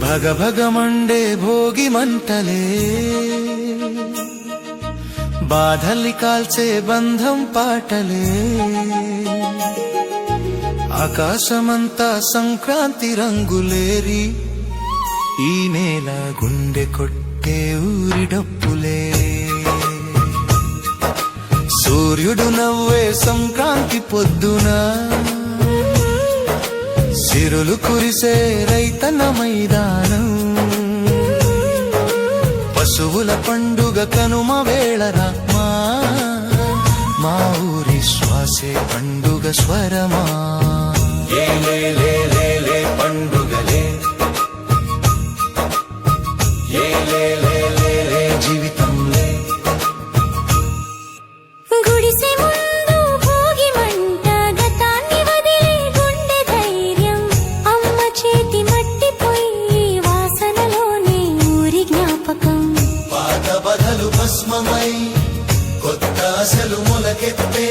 భగభగమండే భోగి మంటలే. బాధల్ని కాల్చే బంధం పాటలే. ఆకాశమంతా సంక్రాంతి రంగులేరి ఈ నేల గుండె కొట్టే ఊరి డప్పులే. సూర్యుడు నవ్వే సంక్రాంతి పొద్దునా? చిరులు కురిసే రైతన్న మైదానం. పశువుల పండుగ కనుమ వేళరా మా. మా ఊరి శ్వాసే పండుగ స్వరమా. పండుగలే. అసలు మొలకెత్తే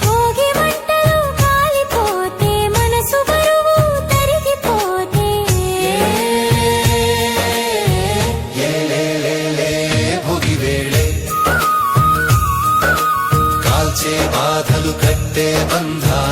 భోగి మంటలు కాలిపోతే మనసు బరువు తరిగిపోతే. ఏ లే లే లే భోగి వేళే కాల్చే బాధలు కట్టే బంధాలే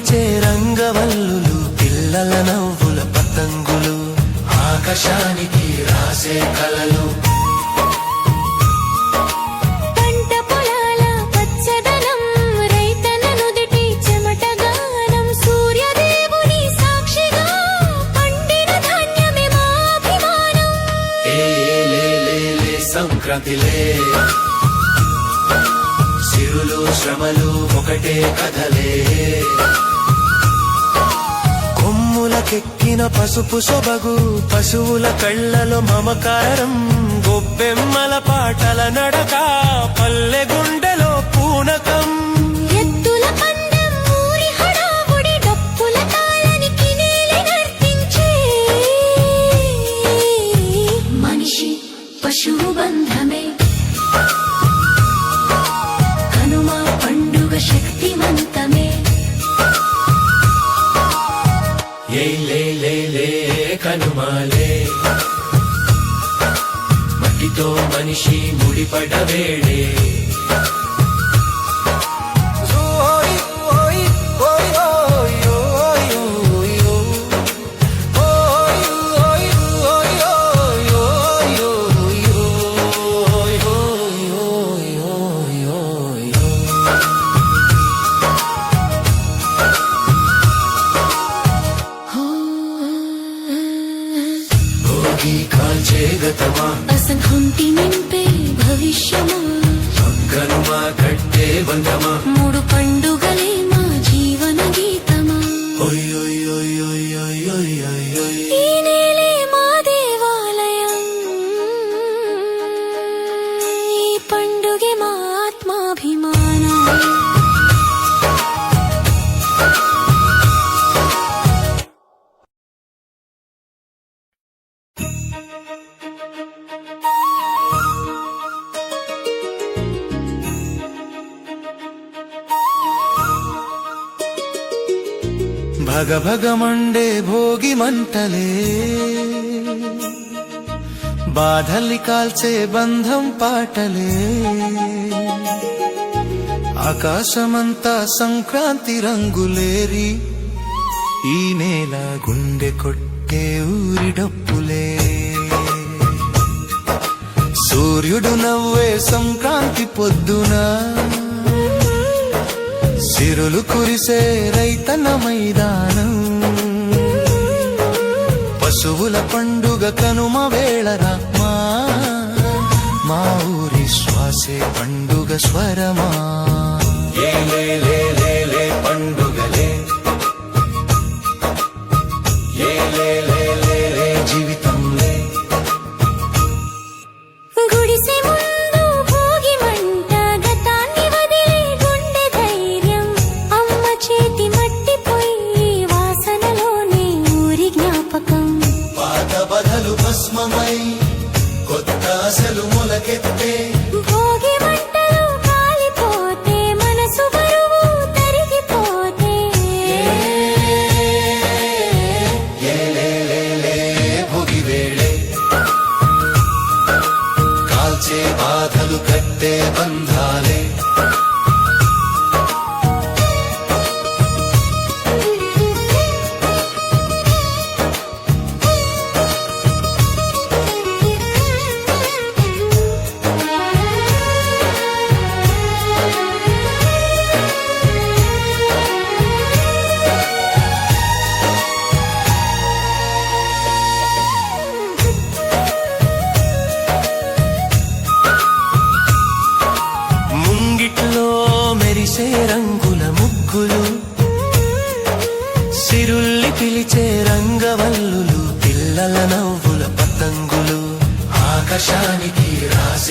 పిలిచే రంగవల్లులు పిల్లల నవ్వుల పతంగులు ఆకాశానికి రాసే కలలు. సంక్రాంతిలే శ్రమలు ఒకటే కథలే. కొమ్ములకెక్కిన పసుపు సొబగు పశువుల కళ్ళలో మమకారం గొబ్బెమ్మల పాటల నడక పల్లె మనిషి ముడిపడవేడే భగభగమండే భోగి మంటలే. బాధల్ని కాల్చే బంధం పాటలే. ఆకాశమంతా సంక్రాంతి రంగులేరి ఈ నేల గుండె కొట్టే ఊరి డప్పులే. సూర్యుడు నవ్వే సంక్రాంతి పొద్దునా చిరులు కురిసే రైతన మైదానం. పశువుల పండుగ కనుమ వేళరా మా మా ఊరి శ్వాసే పండుగ స్వరమా. పండుగలే భస్మమై కొత్త ఆశలు మొలకెత్తే భోగి మంటలు బంధాలు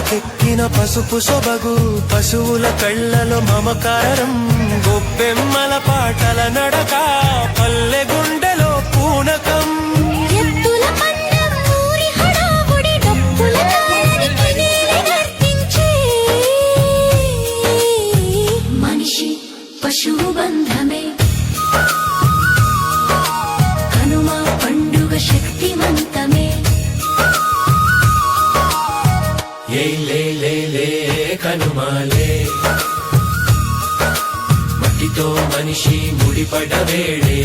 తెక్కిన పసుపు సొబగు పశువుల కళ్ళలో మమకారం గొప్పెమ్మల పాటల నడక. কয়টা বেড়ে